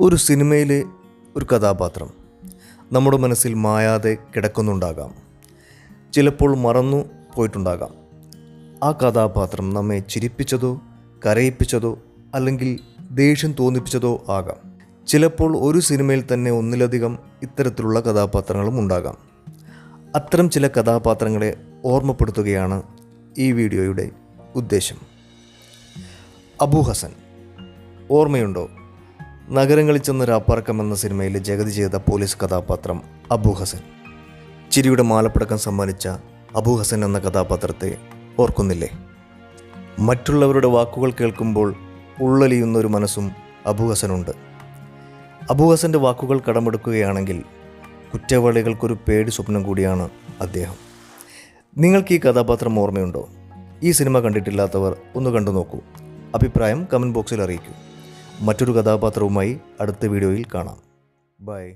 ഒരു സിനിമയിലെ ഒരു കഥാപാത്രം നമ്മുടെ മനസ്സിൽ മായാതെ കിടക്കുന്നുണ്ടാകാം. ചിലപ്പോൾ മറന്നു പോയിട്ടുണ്ടാകാം. ആ കഥാപാത്രം നമ്മെ ചിരിപ്പിച്ചതോ കരയിപ്പിച്ചതോ അല്ലെങ്കിൽ ദേഷ്യം തോന്നിപ്പിച്ചതോ ആകാം. ചിലപ്പോൾ ഒരു സിനിമയിൽ തന്നെ ഒന്നിലധികം ഇത്തരത്തിലുള്ള കഥാപാത്രങ്ങളും ഉണ്ടാകാം. അത്തരം ചില കഥാപാത്രങ്ങളെ ഓർമ്മപ്പെടുത്തുകയാണ് ഈ വീഡിയോയുടെ ഉദ്ദേശം. അബു ഹസൻ ഓർമ്മയുണ്ടോ? നഗരങ്ങളിൽ ചെന്ന് രാപ്പാർക്കം എന്ന സിനിമയിൽ ജഗതി ചെയ്ത പോലീസ് കഥാപാത്രം അബു ഹസൻ ചിരിയുടെ മാലപ്പടക്കം സമ്മാനിച്ച അബു ഹസൻ എന്ന കഥാപാത്രത്തെ ഓർക്കുന്നില്ലേ? മറ്റുള്ളവരുടെ വാക്കുകൾ കേൾക്കുമ്പോൾ ഉള്ളലിയുന്ന ഒരു മനസ്സും അബു ഹസനുണ്ട് അബു ഹസന്റെ വാക്കുകൾ കടമെടുക്കുകയാണെങ്കിൽ കുറ്റവാളികൾക്കൊരു പേടി സ്വപ്നം കൂടിയാണ് അദ്ദേഹം. നിങ്ങൾക്ക് ഈ കഥാപാത്രം ഓർമ്മയുണ്ടോ? ഈ സിനിമ കണ്ടിട്ടില്ലാത്തവർ ഒന്ന് കണ്ടു നോക്കൂ അഭിപ്രായം കമന്റ് ബോക്സിൽ അറിയിക്കൂ. മറ്റൊരു കഥാപാത്രവുമായി അടുത്ത വീഡിയോയിൽ കാണാം. ബൈ.